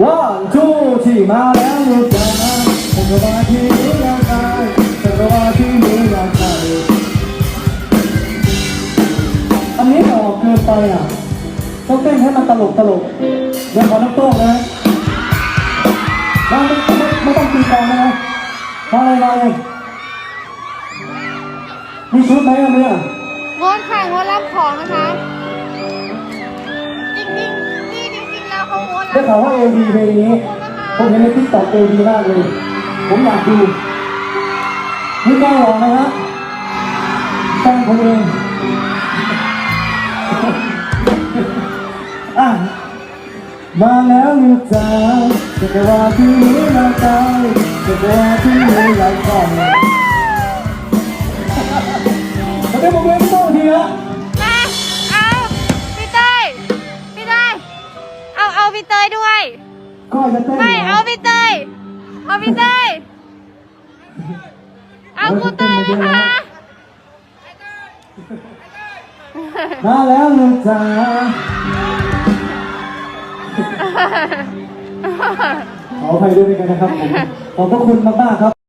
ว่าจูที่มาแล้วลูกจ๋าจักรวาลที่มีร่างกายจักรวาลที่มีร่างกายอันนี้ออกเกินไปอะ ต้องเต้นให้มันตลกตลกเดี๋ยวขอน้ำโต้งนะไม่ไม่ไม่ต้องตีกองนะมาเลยมาเลยมีชุดไหมอะเนี่ยงดค่ะงดรับของนะคะ ได้ข่าวว่าเอวีเพลงนี้ผมเห็นในทิกตอกเอวีมากเลย ผมอยากดูนี่กล้าหรอกนะฮะแฟนผมเองอะมาแล้วลูกจ๋าจักรวาที่มีร่างกายจักรวาที่มีหลายกล่องมาได้ผมเล่นไม่ต้องทีละ พี่เต้ยด้วยก็จะเต้นไม่ เอาพี่เต้ย เอาพี่เต้ย เอากูเต้ยไหมคะมาแล้วลูกจ๋าขออภัยด้วยกันนะครับผมขอบพระคุณมากๆครับ